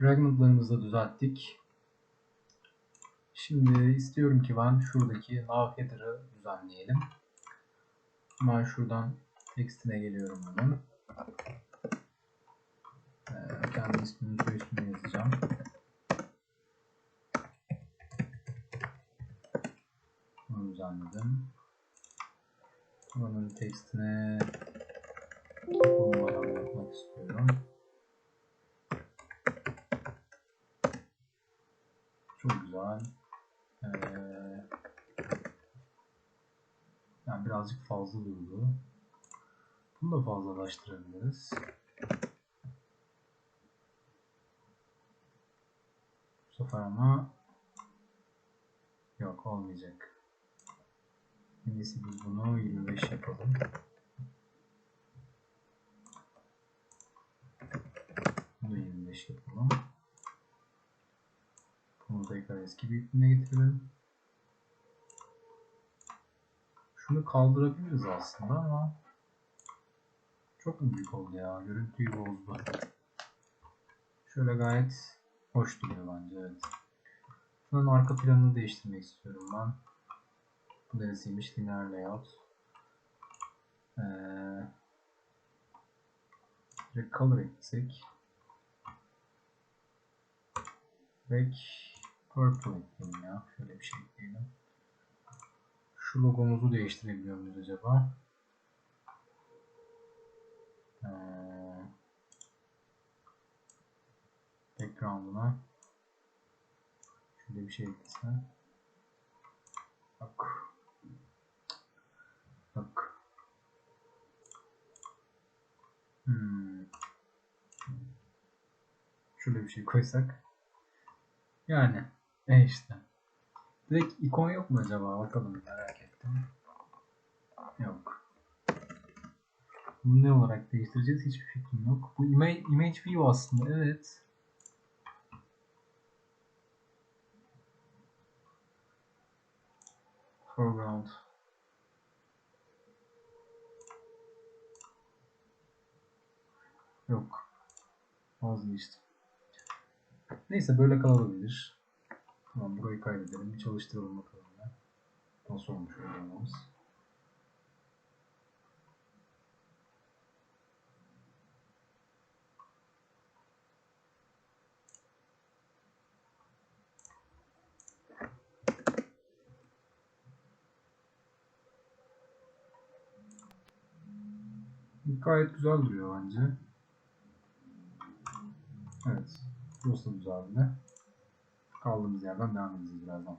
Fragmentlarımızı düzelttik. Şimdi istiyorum ki ben şuradaki nav header'ı düzenleyelim. Hemen şuradan textine geliyorum bunun. Ee, kendi ismini soy ismini yazacağım. Bunu düzenledim. Buranın textine numara yapmak istiyorum. Güzel. Ee, yani birazcık fazla durdu. Bunu da fazlalaştırabiliriz. Bu sefer ama yok olmayacak. En biz bunu 25 yapalım. Bunu da 25 yapalım. Tekrar eski büyüklüğüne getirelim. Şunu kaldırabiliriz aslında ama çok mu büyük oldu ya? Görüntüyü bozdu. Şöyle gayet hoş duruyor bence evet. Şunun arka planını değiştirmek istiyorum ben. Bu neresiymiş? Linear layout. Ee, direkt color eklesek. Back purple ekleyelim ya. Şöyle bir şey ekleyelim. Şu logomuzu değiştirebiliyor muyuz acaba? Ee, background'una şöyle bir şey eklesem. Bak. Bak. Hmm. Şöyle bir şey koysak. Yani. E işte. Direkt ikon yok mu acaba? Bakalım merak ettim. Yok. Bunu ne olarak değiştireceğiz? Hiçbir fikrim yok. Bu image, image view aslında. Evet. Foreground. Yok. Vazgeçtim. Neyse böyle kalabilir. Tamam burayı kaydedelim. Bir çalıştıralım bakalım ya. Nasıl olmuş uygulamamız. Gayet güzel duruyor bence. Evet. Burası da güzeldi. Kaldığımız yerden devam edeceğiz birazdan.